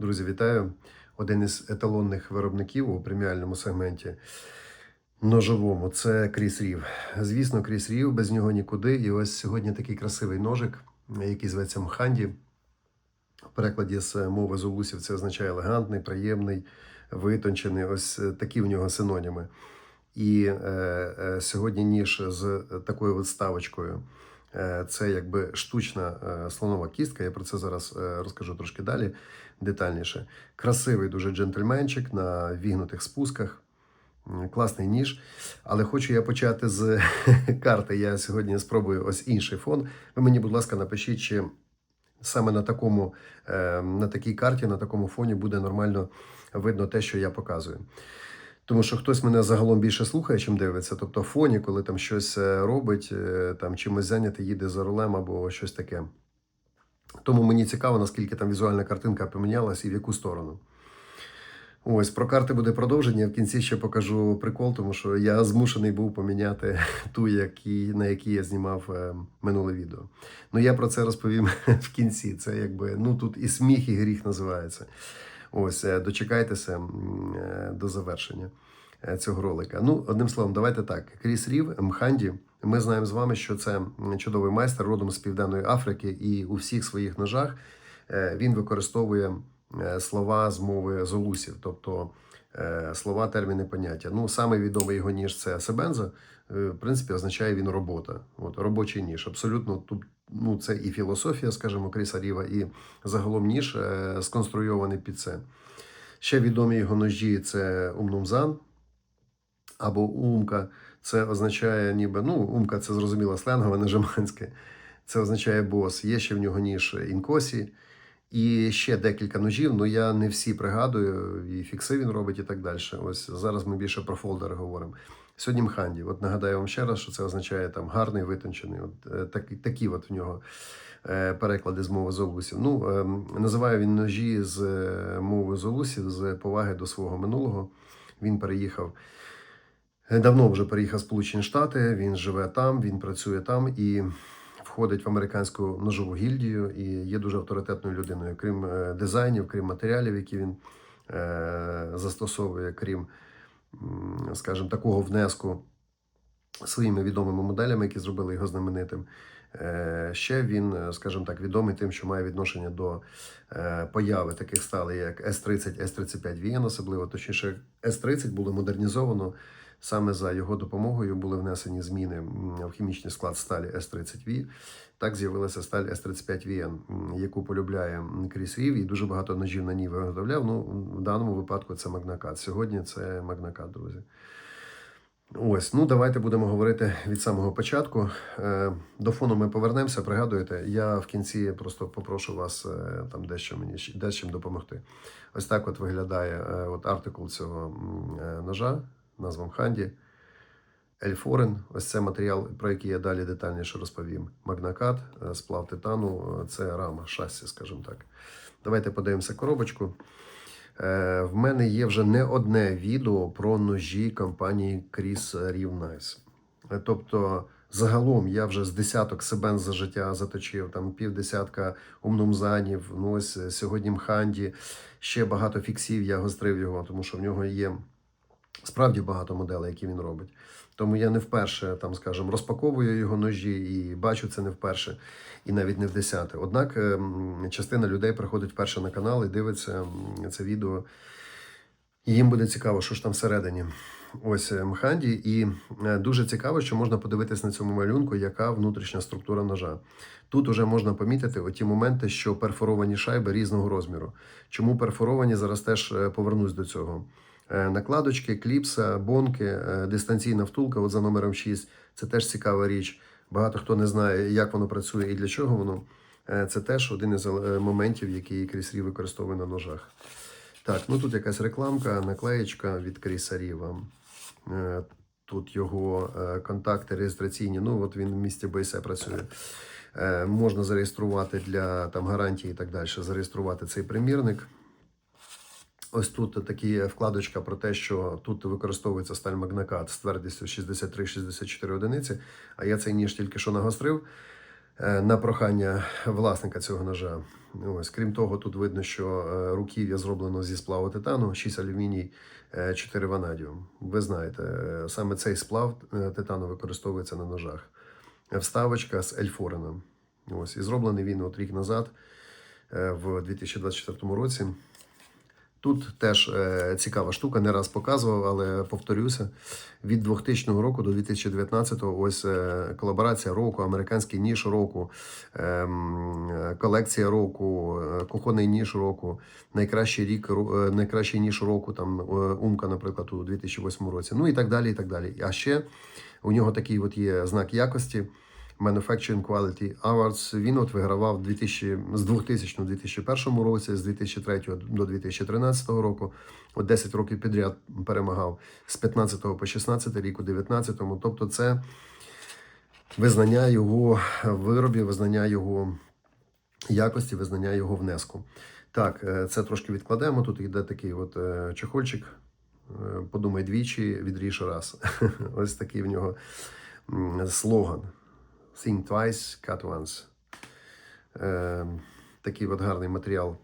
Друзі, вітаю! Один із еталонних виробників у преміальному сегменті ножовому це Кріс Рів. Звісно, Кріс Рів, без нього нікуди. І ось сьогодні такий красивий ножик, який зветься Мханді. В перекладі з мови зулусів це означає елегантний, приємний, витончений. Ось е, такі в нього синоніми. І е, е, сьогодні ніж з такою от ставочкою. Е, Це якби штучна е, слонова кістка. Я про це зараз е, розкажу трошки далі, детальніше. Красивий дуже джентльменчик на вігнутих спусках. Класний ніж. Але хочу я почати з карти. Я сьогодні спробую ось інший фон. Ви мені, будь ласка, напишіть, чи саме на такому, на такій карті, на такому фоні буде нормально видно те, що я показую. Тому що хтось мене загалом більше слухає, чим дивиться. Тобто в фоні, коли там щось е, робить, е, там чимось зайнятий, їде за рулем або щось таке. Тому мені цікаво, наскільки там візуальна картинка помінялась і в яку сторону. Ось про карти буде продовження. В кінці ще покажу прикол, тому що я змушений був поміняти ту, які, на якій я знімав е, минуле відео. Ну я про це розповім в кінці. Це якби ну тут і сміх, і гріх називається. Ось е, дочекайтеся е, до завершення е, цього ролика. Ну, одним словом, давайте так. Кріс Рів, Мханді. Ми знаємо з вами, що це чудовий майстер родом з Південної Африки, і у всіх своїх ножах він використовує слова з мови золусів, тобто слова, терміни, поняття. Ну, саме відомий його ніж це Себенза. В принципі, означає він робота. От робочий ніж. Абсолютно тут ну, це і філософія, скажімо, Кріса Ріва, і загалом ніж е, сконструйований під це. Ще відомі його ножі це Умнумзан або Умка. Це означає, ніби ну, Умка це зрозуміло сленгове, не жеманське. Це означає бос. Є ще в нього ніж інкосі. І ще декілька ножів, ну я не всі пригадую, і фікси він робить, і так далі. Ось зараз ми більше про фолдери говоримо. Сьогодні Мханді. От нагадаю вам ще раз, що це означає там гарний, витончений. От е, такі, такі от в нього е, переклади з мови золусів. Ну, е, називає він ножі з е, мови золусів з поваги до свого минулого. Він переїхав. Давно вже переїхав Сполучені Штати, він живе там, він працює там і входить в американську ножову гільдію і є дуже авторитетною людиною, крім дизайнів, крім матеріалів, які він застосовує, крім, скажімо, такого внеску своїми відомими моделями, які зробили його знаменитим. Е, Ще він, е, скажімо так, відомий тим, що має відношення до е, появи таких сталей, як С-30, С-35 VN, особливо точніше, С-30 було модернізовано. Саме за його допомогою були внесені зміни в хімічний склад сталі С-30В. Так з'явилася сталь С-35VN, яку полюбляє Кріс Рів, і дуже багато ножів на ній виготовляв. Ну, в даному випадку це Магнакат. Сьогодні це Магнакат, друзі. Ось, ну давайте будемо говорити від самого початку. Е, До фону ми повернемося. Пригадуєте, я в кінці просто попрошу вас е, там дещо мені дечим допомогти. Ось так от виглядає е, от артикул цього ножа, назва Мханді. Ельфорен, ось це матеріал, про який я далі детальніше розповім. Магнакат, е, сплав титану, е, це рама, шасі, скажімо так. Давайте подивимося коробочку. Е, В мене є вже не одне відео про ножі компанії Кріс Рів Найс. Е, Тобто, загалом я вже з десяток себен за життя заточив, там півдесятка умнумзанів, ну ось сьогодні Мханді, ще багато фіксів я гострив його, тому що в нього є справді багато моделей, які він робить. Тому я не вперше, там, скажімо, розпаковую його ножі і бачу це не вперше, і навіть не в десяте. Однак ем, частина людей приходить вперше на канал і дивиться це відео. І їм буде цікаво, що ж там всередині. Ось е, Мханді. І е, дуже цікаво, що можна подивитись на цьому малюнку, яка внутрішня структура ножа. Тут уже можна помітити оті моменти, що перфоровані шайби різного розміру. Чому перфоровані? Зараз теж е, повернусь до цього. Е, Накладочки, кліпса, бонки, е, дистанційна втулка от за номером 6. Це теж цікава річ. Багато хто не знає, як воно працює і для чого воно. Е, Це теж один із моментів, який Кріс використовує на ножах. Так, ну тут якась рекламка, наклеєчка від Кріса Ріва. Е, Тут його контакти реєстраційні. Ну, от він в місті Бойсе працює. Можна зареєструвати для там, гарантії і так далі. Зареєструвати цей примірник. Ось тут такі вкладочка про те, що тут використовується сталь Магнакат з твердістю 63-64 одиниці. А я цей ніж тільки що нагострив. е, на прохання власника цього ножа. Ось, крім того, тут видно, що е, руків'я зроблено зі сплаву титану, 6 алюміній, е, 4 ванадіум. Ви знаєте, е, саме цей сплав е, титану використовується на ножах. Вставочка з ельфореном. Ось, і зроблений він от рік назад, е, в 2024 році. Тут теж е, цікава штука, не раз показував, але повторюся. Від 2000 року до 2019 ось е, колаборація року, американський ніж року, ем, колекція року, е, кухонний ніж року, найкращий рік, найкращий ніж року, там Умка, наприклад, у 2008 році. Ну і так далі. і так далі. А ще у нього такий от є знак якості. Manufacturing Quality Awards. Він от вигравав 2000, з 2000 до 2001 році, з 2003 до 2013 року. От 10 років підряд перемагав з 15 по 16 рік, у 19. Тобто це визнання його виробів, визнання його якості, визнання його внеску. Так, е, це трошки відкладемо. Тут йде такий от е, чехольчик. Е, Подумай двічі, відріж раз. Ось такий в нього слоган. Think twice, cut once. Е, такий от гарний матеріал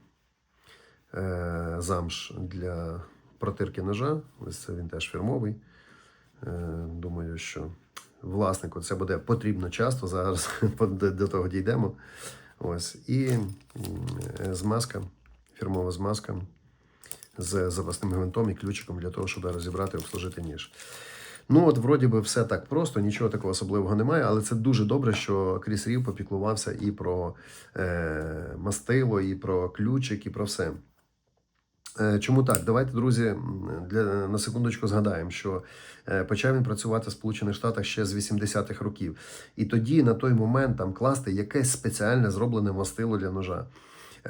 е, замш для протирки ножа. Ось це він теж фірмовий. Е, думаю, що власнику це буде потрібно часто. Зараз до того дійдемо. Ось. І е, змазка, фірмова змазка з запасним гвинтом і ключиком для того, щоб розібрати і обслужити ніж. Ну, от, вроді би, все так просто, нічого такого особливого немає, але це дуже добре, що Кріс Рів попіклувався і про е, мастило, і про ключик, і про все. Е, Чому так? Давайте, друзі, для, на секундочку згадаємо, що е, почав він працювати в Сполучених Штатах ще з 80-х років. І тоді, на той момент, там класти якесь спеціальне зроблене мастило для ножа,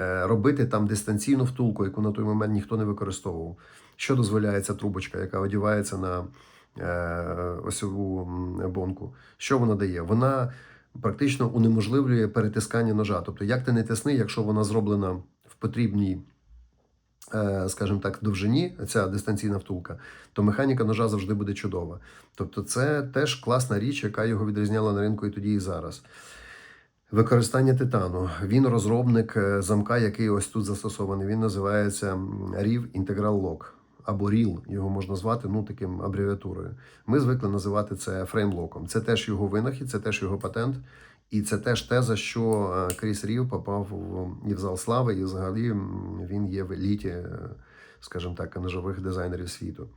Е, робити там дистанційну втулку, яку на той момент ніхто не використовував. Що дозволяє ця трубочка, яка одівається на осьову м, бонку? Що вона дає? Вона практично унеможливлює перетискання ножа. Тобто, як ти не тисни, якщо вона зроблена в потрібній е, скажімо так, довжині, ця дистанційна втулка, то механіка ножа завжди буде чудова. Тобто, це теж класна річ, яка його відрізняла на ринку і тоді, і зараз. Використання титану. Він розробник е, замка, який ось тут застосований. Він називається RIV Integral Lock або RIL, його можна звати ну таким абревіатурою. Ми звикли називати це фреймлоком. Це теж його винахід, це теж його патент. І це теж те, за що е, Кріс Рів попав в і в зал слави, і взагалі він є в еліті, е, скажімо так, ножових дизайнерів світу.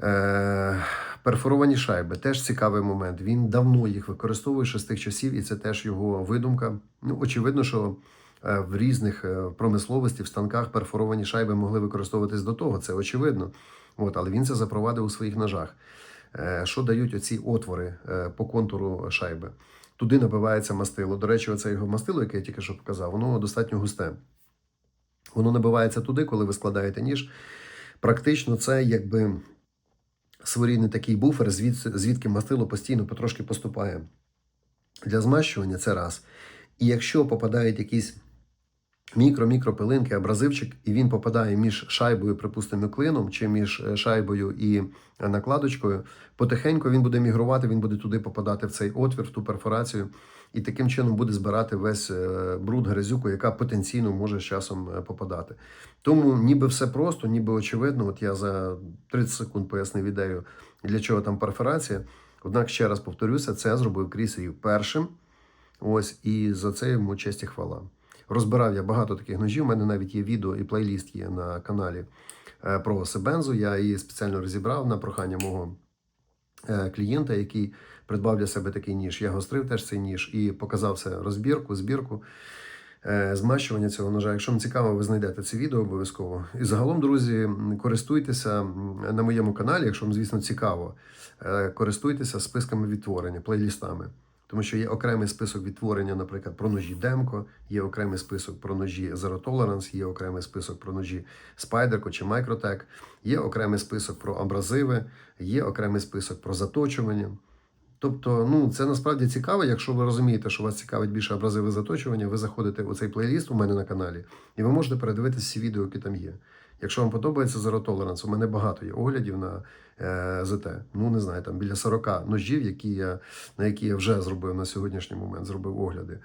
Е, перфоровані шайби теж цікавий момент. Він давно їх використовує ще з тих часів, і це теж його видумка. Ну, очевидно, що в різних е, промисловості, в станках перфоровані шайби могли використовуватись до того, це очевидно. От, але він це запровадив у своїх ножах. Е, Що дають оці отвори е, по контуру шайби? Туди набивається мастило. До речі, оце його мастило, яке я тільки що показав, воно достатньо густе. Воно набивається туди, коли ви складаєте ніж. Практично це якби своєрідний такий буфер, звідки мастило постійно потрошки поступає. Для змащування це раз. І якщо попадають якісь мікро-мікропилинки, абразивчик, і він попадає між шайбою, припустимо, клином, чи між е, шайбою і е, накладочкою, потихеньку він буде мігрувати, він буде туди попадати в цей отвір, в ту перфорацію, і таким чином буде збирати весь е, бруд, грязюку, яка потенційно може з часом попадати. Тому ніби все просто, ніби очевидно. От я за 30 секунд пояснив ідею, для чого там перфорація. Однак, ще раз повторюся, це зробив Кріс першим. Ось і за це йому честь і хвала. Розбирав я багато таких ножів. У мене навіть є відео і плейліст є на каналі е, про Себензу. Я її спеціально розібрав на прохання мого е, клієнта, який придбав для себе такий ніж. Я гострив теж цей ніж і показав все розбірку, збірку. е, Змащування цього ножа. Якщо вам цікаво, ви знайдете це відео обов'язково. І загалом, друзі, користуйтеся на моєму каналі, якщо вам, звісно, цікаво, користуйтеся списками відтворення, плейлістами. Тому що є окремий список відтворення, наприклад, про ножі Демко, є окремий список про ножі Zero Tolerance, є окремий список про ножі Spyderco чи Microtech, є окремий список про абразиви, є окремий список про заточування. Тобто, ну це насправді цікаво. Якщо ви розумієте, що вас цікавить більше абразиви заточування, ви заходите у цей плейліст у мене на каналі, і ви можете передивитися всі відео, які там є. Якщо вам подобається Zero Tolerance, у мене багато є оглядів на ЗТ. Ну, не знаю, там біля 40 ножів, які я, на які я вже зробив на сьогоднішній момент, зробив огляди.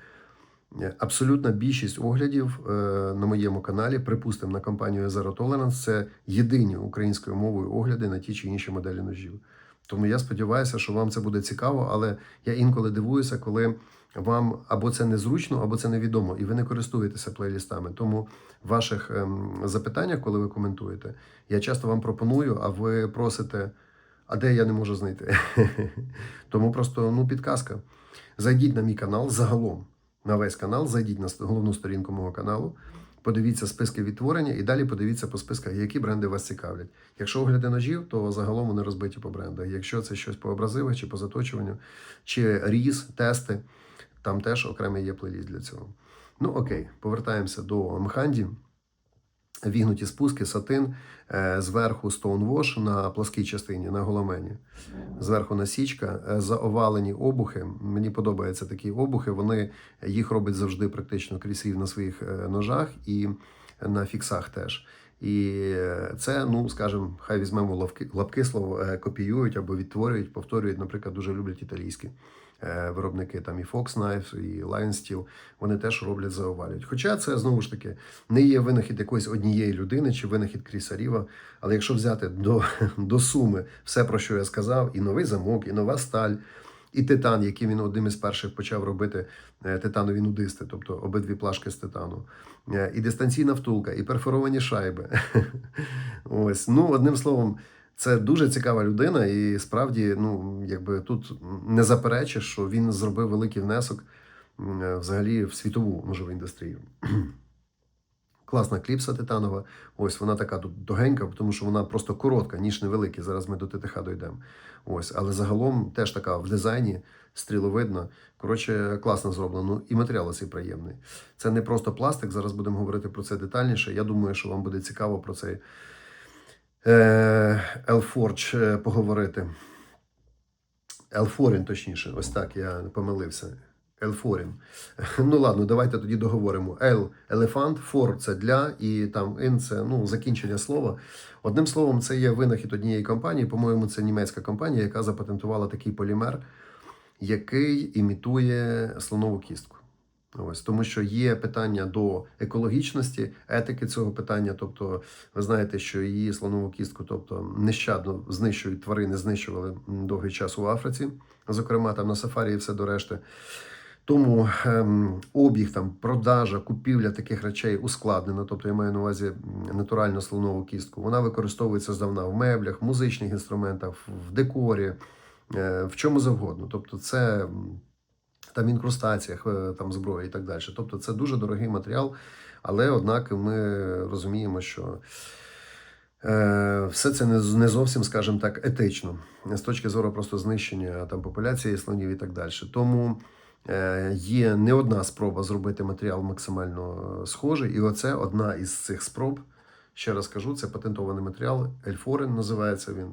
Е, Абсолютна більшість оглядів е, на моєму каналі, припустимо, на компанію Zero Tolerance, це єдині українською мовою огляди на ті чи інші моделі ножів. Тому я сподіваюся, що вам це буде цікаво, але я інколи дивуюся, коли вам або це незручно, або це невідомо, і ви не користуєтеся плейлістами. Тому в ваших ем, запитаннях, коли ви коментуєте, я часто вам пропоную, а ви просите, а де я не можу знайти. Тому просто ну, підказка. Зайдіть на мій канал загалом, на весь канал, зайдіть на головну сторінку мого каналу. Подивіться списки відтворення і далі подивіться по списках, які бренди вас цікавлять. Якщо огляди ножів, то загалом вони розбиті по брендах. Якщо це щось по абразивах чи по заточуванню, чи різ, тести, там теж окремий є плейліст для цього. Ну окей, повертаємося до Мханді. Вігнуті спуски, сатин, е, зверху Stonewash на пласкій частині, на голомені. Зверху насічка, е, заовалені обухи. Мені подобаються такі обухи. Вони їх робить завжди практично крісів на своїх е, ножах і на фіксах теж. І це, ну скажімо, хай візьмемо лапки, лапки слово, копіюють або відтворюють, повторюють, наприклад, дуже люблять італійські виробники, там і Fox Knife, і Lion Steel, вони теж роблять заовалюють. Хоча це знову ж таки не є винахід якоїсь однієї людини чи винахід Кріса Ріва. Але якщо взяти до, до суми все, про що я сказав, і новий замок, і нова сталь, і титан, який він одним із перших почав робити е, титанові нудисти, тобто обидві плашки з титану, е, і дистанційна втулка, і перфоровані шайби. Ось, ну одним словом. Це дуже цікава людина, і справді, ну якби тут не заперечиш, що він зробив великий внесок е, взагалі в світову ножову індустрію. Класна кліпса титанова. Ось вона така тут довгенька, тому що вона просто коротка, ніж невеликий. Зараз ми до ТТХ дійдемо. Ось, але загалом теж така в дизайні стріловидна. Коротше, класно зроблено. Ну, і матеріал цей приємний. Це не просто пластик. Зараз будемо говорити про це детальніше. Я думаю, що вам буде цікаво про цей е, е, поговорити. Елфорін, точніше, ось так я помилився. Елфорін. Ну ладно, давайте тоді договоримо. Ел елефант, фор це для, і там ін це ну, закінчення слова. Одним словом, це є винахід однієї компанії. По-моєму, це німецька компанія, яка запатентувала такий полімер, який імітує слонову кістку. Ось тому, що є питання до екологічності, етики цього питання. Тобто, ви знаєте, що її слонову кістку, тобто нещадно знищують тварини, знищували довгий час у Африці, зокрема там на сафарі і все до решти. Тому ем, обіг, там, продажа, купівля таких речей ускладнена. Тобто я маю на увазі натуральну слонову кістку. Вона використовується здавна в меблях, музичних інструментах, в декорі, е, в чому завгодно. Тобто, це там інкрустаціях, е, там зброї і так далі. Тобто, це дуже дорогий матеріал, але однак ми розуміємо, що. Е, Все це не зовсім, скажімо так, етично з точки зору просто знищення там популяції слонів і так далі. Тому е, є не одна спроба зробити матеріал максимально схожий, і оце одна із цих спроб. Ще раз кажу, це патентований матеріал. Ельфорен називається він.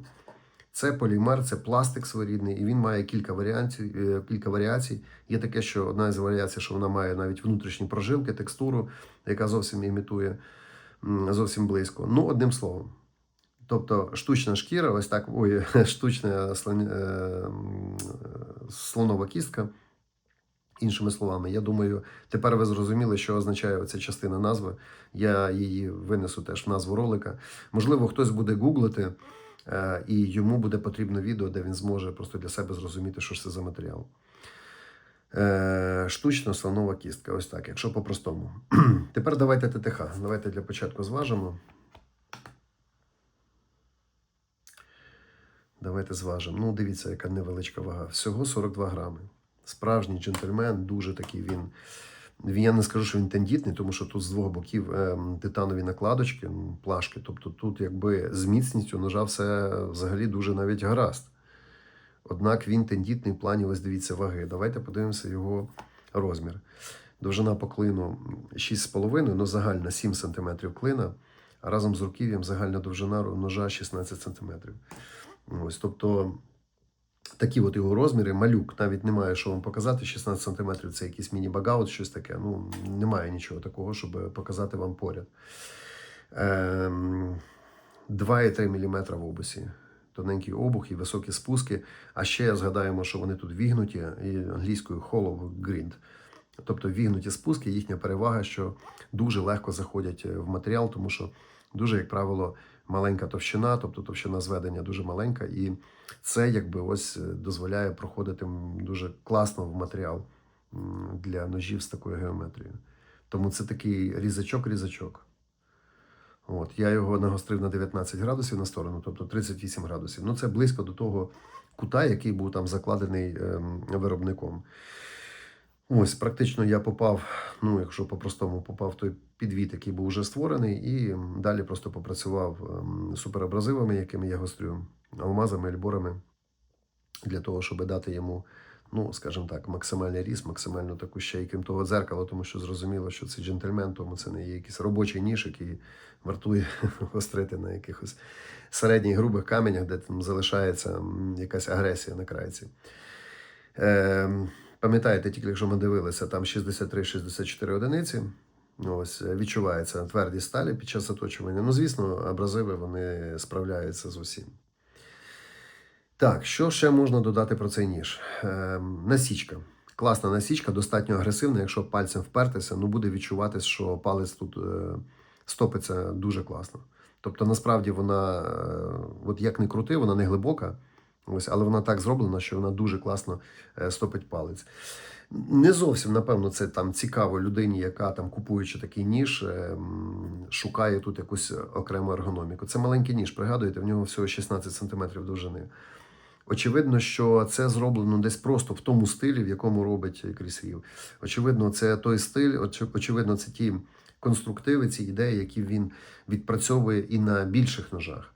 Це полімер, це пластик своєрідний, і він має кілька варіантів, е, кілька варіацій. Є таке, що одна із варіацій, що вона має навіть внутрішні прожилки, текстуру, яка зовсім імітує зовсім близько. Ну, одним словом. Тобто штучна шкіра, ось так, ой, штучна слон- е, слонова кістка. Іншими словами, я думаю, тепер ви зрозуміли, що означає ця частина назви. Я її винесу теж в назву ролика. Можливо, хтось буде гуглити, і йому буде потрібно відео, де він зможе просто для себе зрозуміти, що ж це за матеріал. Е, Штучна слонова кістка. Ось так, якщо по-простому. Тепер давайте ТТХ. Давайте для початку зважимо. Давайте зважимо. Ну, дивіться, яка невеличка вага. Всього 42 грами. Справжній джентльмен, дуже такий він. Я не скажу, що він тендітний, тому що тут з двох боків ем, титанові накладочки, плашки. Тобто тут, якби з міцністю ножа все взагалі дуже навіть гаразд. Однак він тендітний в плані, ось дивіться, ваги. Давайте подивимося його розмір. Довжина по клину 6,5, ну загальна 7 см клина, а разом з руків'ям загальна довжина ножа 16 см. Ось, тобто такі от його розміри, малюк, навіть немає що вам показати. 16 см це якийсь міні-багаут, щось таке. Ну, немає нічого такого, щоб показати вам поряд. ем, 2,3 мм в обусі. Тоненький обух і високі спуски. А ще згадаємо, що вони тут вігнуті і англійською hollow grind. Тобто вігнуті спуски, їхня перевага, що дуже легко заходять в матеріал, тому що дуже, як правило, маленька товщина, тобто товщина зведення дуже маленька, і це якби ось е, дозволяє проходити дуже класно в матеріал для ножів з такою геометрією. Тому це такий різачок-різачок. От, я його нагострив на 19 градусів на сторону, тобто 38 градусів. Ну, це близько до того кута, який був там закладений ем, виробником. Ось, практично я попав, ну, якщо по-простому, попав той підвід, який був вже створений, і далі просто попрацював ем, суперабразивами, якими я гострю, алмазами, ельборами, для того, щоб дати йому, ну, скажімо так, максимальний ріст, максимальну таку ще, крім того, дзеркало, тому що зрозуміло, що це джентльмен, тому це не є якийсь робочий ніж, який вартує гострити на якихось середніх грубих каменях, де там залишається якась агресія на крайці. Е, пам'ятаєте, тільки якщо ми дивилися, там 63-64 одиниці. Ось е, відчувається твердість сталі під час заточування. Ну, звісно, абразиви вони справляються з усім. Так, що ще можна додати про цей ніж? Е, насічка. Класна насічка, достатньо агресивна. Якщо пальцем впертися, ну буде відчуватись, що палець тут е, стопиться дуже класно. Тобто, насправді вона, е, от як не крути, вона не глибока, ось, але вона так зроблена, що вона дуже класно е, стопить палець. Не зовсім, напевно, це там цікаво людині, яка там купуючи такий ніж, е, шукає тут якусь окрему ергономіку. Це маленький ніж, пригадуєте, в нього всього 16 см довжини. Очевидно, що це зроблено десь просто в тому стилі, в якому робить крісрів. Очевидно, це той стиль, очевидно, це ті конструктиви, ці ідеї, які він відпрацьовує і на більших ножах.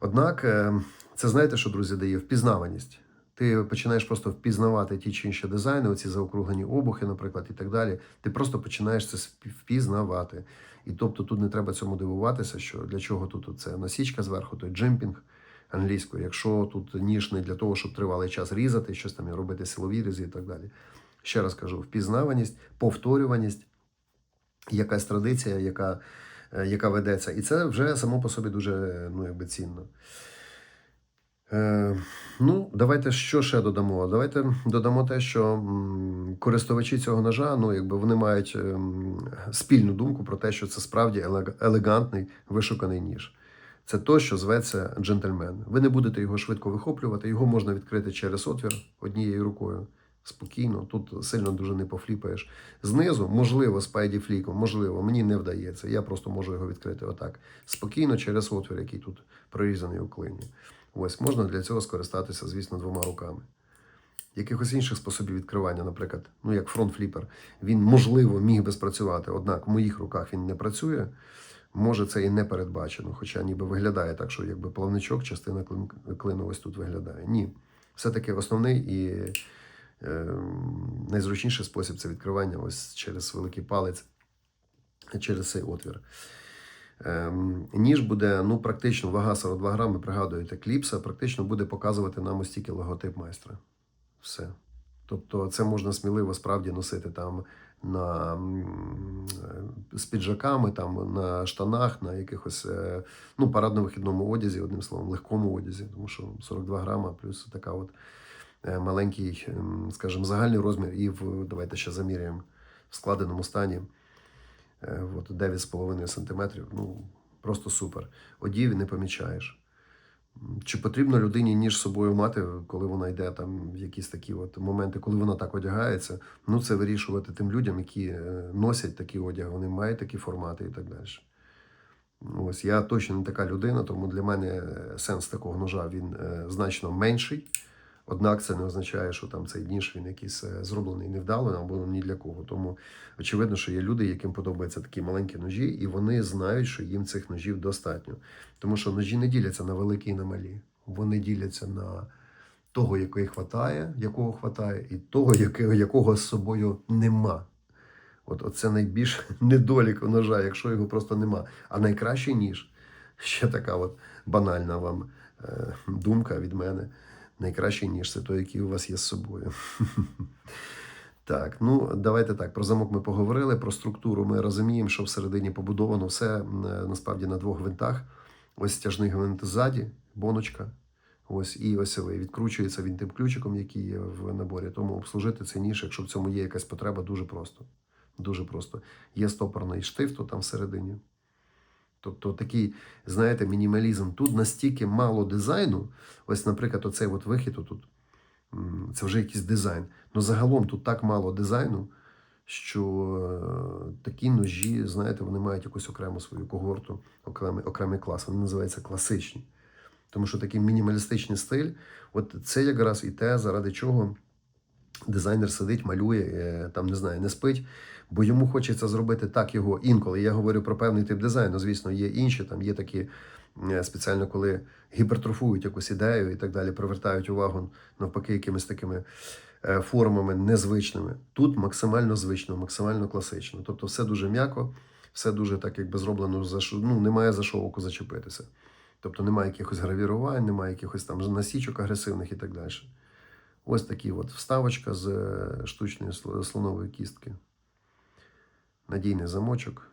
Однак, е, це знаєте, що, друзі, дає впізнаваність. Ти починаєш просто впізнавати ті чи інші дизайни, оці заокруглені обухи, наприклад, і так далі. Ти просто починаєш це впізнавати. І тобто тут не треба цьому дивуватися, що для чого тут це насічка зверху, той джимпінг англійською, якщо тут ніж не для того, щоб тривалий час різати, щось там і робити силові різи і так далі. Ще раз кажу: впізнаваність, повторюваність, якась традиція, яка, е, яка ведеться. І це вже само по собі дуже ну, якби цінно. Е, ну, давайте що ще додамо? Давайте додамо те, що користувачі цього ножа, ну, якби вони мають ем, спільну думку про те, що це справді елегантний вишуканий ніж. Це то, що зветься джентльмен. Ви не будете його швидко вихоплювати, його можна відкрити через отвір однією рукою. Спокійно, тут сильно дуже не пофліпаєш. Знизу, можливо, спайді фліком, можливо, мені не вдається. Я просто можу його відкрити отак. Спокійно через отвір, який тут прорізаний у клині. Ось можна для цього скористатися, звісно, двома руками. Якихось інших способів відкривання, наприклад, ну як фронт-фліпер, він можливо міг би спрацювати, однак в моїх руках він не працює. Може, це і не передбачено, хоча ніби виглядає так, що якби плавничок, частина клину ось тут виглядає. Ні. Все-таки основний і е, найзручніший спосіб це відкривання ось через великий палець, через цей отвір. Ем, ніж буде ну, практично вага 42 грами, пригадуєте, кліпса, практично буде показувати нам ось тільки логотип майстра. Все. Тобто це можна сміливо справді носити там на, е, з піджаками, там, на штанах, на якихось е, ну, парадно-вихідному одязі, одним словом, легкому одязі, тому що 42 грама плюс така от е, маленький, ем, скажімо, загальний розмір, і в давайте ще заміряємо в складеному стані. Е, От 9,5 см. Ну, просто супер. Одів і не помічаєш. Чи потрібно людині ніж собою мати, коли вона йде там в якісь такі от моменти, коли вона так одягається? Ну, це вирішувати тим людям, які е, носять такі одяг, вони мають такі формати і так далі. Ось я точно не така людина, тому для мене е, сенс такого ножа він значно менший. Однак це не означає, що там цей ніж він якийсь е, зроблений невдало або ні для кого. Тому очевидно, що є люди, яким подобаються такі маленькі ножі, і вони знають, що їм цих ножів достатньо. Тому що ножі не діляться на великі і на малі. Вони діляться на того, який хватає, якого хватає, і того, якого, якого з собою нема. От це найбільш недолік ножа, якщо його просто нема. А найкращий ніж ще така от банальна вам е, думка від мене. Найкращий ніж це той, який у вас є з собою. Так, ну давайте так. Про замок ми поговорили. Про структуру ми розуміємо, що всередині побудовано все насправді на двох гвинтах. Ось стяжний гвинт ззаді, боночка. Ось і осьовий. Відкручується він тим ключиком, який є в наборі. Тому обслужити цей ніж, якщо в цьому є якась потреба, дуже просто. Дуже просто. Є стопорний штифт там всередині. Тобто такий, знаєте, мінімалізм. Тут настільки мало дизайну. Ось, наприклад, оцей от вихід отут. Це вже якийсь дизайн. Ну загалом тут так мало дизайну, що е, такі ножі, знаєте, вони мають якусь окрему свою когорту, окремий, окремий клас. Вони називаються класичні. Тому що такий мінімалістичний стиль, от це якраз і те, заради чого дизайнер сидить, малює, е, там не знаю, не спить, бо йому хочеться зробити так його інколи. Я говорю про певний тип дизайну. Звісно, є інші, там є такі е, спеціально, коли гіпертрофують якусь ідею і так далі, привертають увагу навпаки якимись такими е, формами незвичними. Тут максимально звично, максимально класично. Тобто все дуже м'яко, все дуже так, якби зроблено за ну, немає за що оку зачепитися. Тобто немає якихось гравірувань, немає якихось там насічок агресивних і так далі. Ось такі от вставочка з е, штучної слонової кістки. Надійний замочок.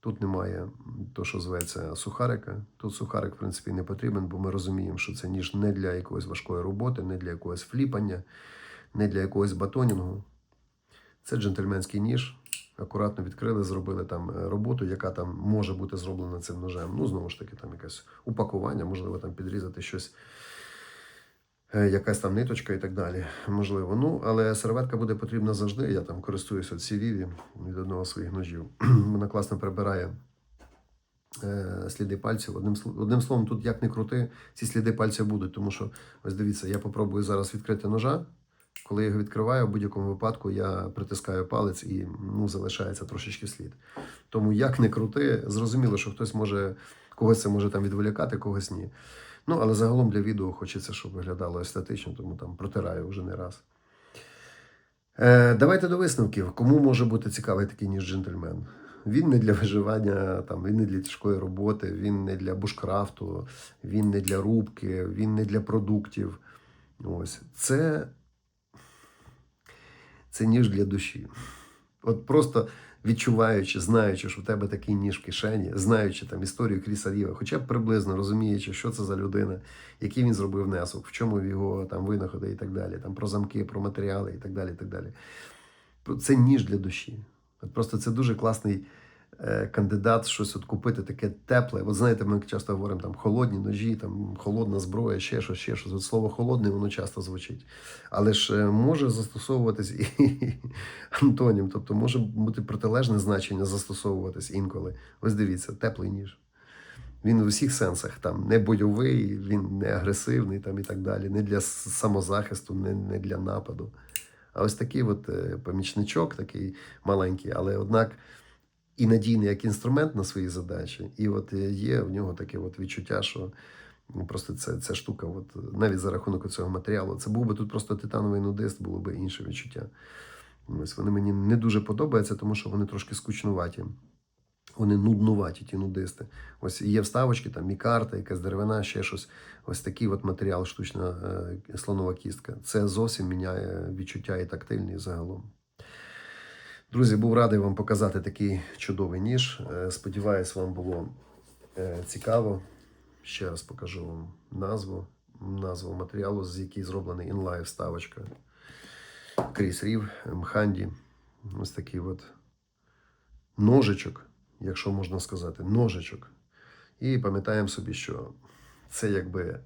Тут немає то, що зветься сухарика. Тут сухарик, в принципі, не потрібен, бо ми розуміємо, що це ніж не для якоїсь важкої роботи, не для якогось фліпання, не для якогось батонінгу. Це джентльменський ніж. Акуратно відкрили, зробили там е, роботу, яка там може бути зроблена цим ножем. Ну, знову ж таки, там якесь упакування, можливо, там підрізати щось, якась там ниточка і так далі. Можливо. Ну, але серветка буде потрібна завжди. Я там користуюся от Сівіві від одного з своїх ножів. Вона класно прибирає е, сліди пальців. Одним, одним словом, тут як не крути, ці сліди пальців будуть. Тому що, ось дивіться, я попробую зараз відкрити ножа. Коли я його відкриваю, в будь-якому випадку я притискаю палець і ну, залишається трошечки слід. Тому як не крути, зрозуміло, що хтось може, когось це може там відволікати, когось ні. Ну, але загалом для відео хочеться, щоб виглядало естетично, тому там протираю вже не раз. Е, давайте до висновків. Кому може бути цікавий такий ніж джентльмен? Він не для виживання, там, він не для тяжкої роботи, він не для бушкрафту, він не для рубки, він не для продуктів. Ось. Це це ніж для душі. От просто відчуваючи, знаючи, що в тебе такий ніж в кишені, знаючи там історію Кріса Ріва, хоча б приблизно розуміючи, що це за людина, який він зробив внесок, в чому його там винаходи і так далі, там про замки, про матеріали і так далі. і так далі. Це ніж для душі. От просто це дуже класний кандидат щось от купити таке тепле. От знаєте, ми часто говоримо там холодні ножі, там холодна зброя, ще щось, ще щось. От слово холодний воно часто звучить. Але ж е, може застосовуватись і антонім, тобто може бути протилежне значення застосовуватись інколи. Ось дивіться, теплий ніж. Він в усіх сенсах там не бойовий, він не агресивний там і так далі, не для самозахисту, не, не для нападу. А ось такий от е, помічничок, такий маленький, але однак і надійний як інструмент на свої задачі. І от е, є в нього таке от відчуття, що ну, просто це, ця штука, от, навіть за рахунок цього матеріалу, це був би тут просто титановий нудист, було б інше відчуття. Ось вони мені не дуже подобаються, тому що вони трошки скучнуваті. Вони нуднуваті, ті нудисти. Ось є вставочки, там мікарта, якась деревина, ще щось. Ось такий от матеріал, штучна е, слонова кістка. Це зовсім міняє відчуття і тактильність загалом. Друзі, був радий вам показати такий чудовий ніж. Е, Сподіваюсь, вам було е, цікаво. Ще раз покажу вам назву, назву матеріалу, з який зроблений інлайв вставочка. Кріс Рів, Мханді. Ось такий от ножичок, якщо можна сказати, ножичок. І пам'ятаємо собі, що це якби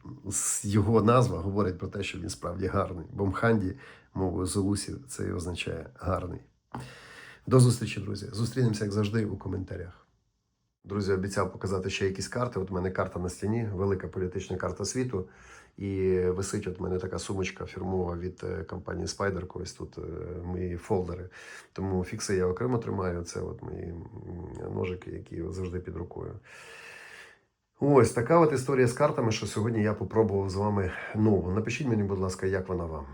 його назва говорить про те, що він справді гарний. Бо Мханді, мовою золусів, це і означає гарний. До зустрічі, друзі. Зустрінемося, як завжди, у коментарях. Друзі, обіцяв показати ще якісь карти. От у мене карта на стіні, велика політична карта світу. І висить от у мене така сумочка фірмова від е, компанії Spider. Ось тут е, мої фолдери. Тому фікси я окремо тримаю. Це от мої ножики, які завжди під рукою. Ось така от історія з картами, що сьогодні я попробував з вами нову. Напишіть мені, будь ласка, як вона вам.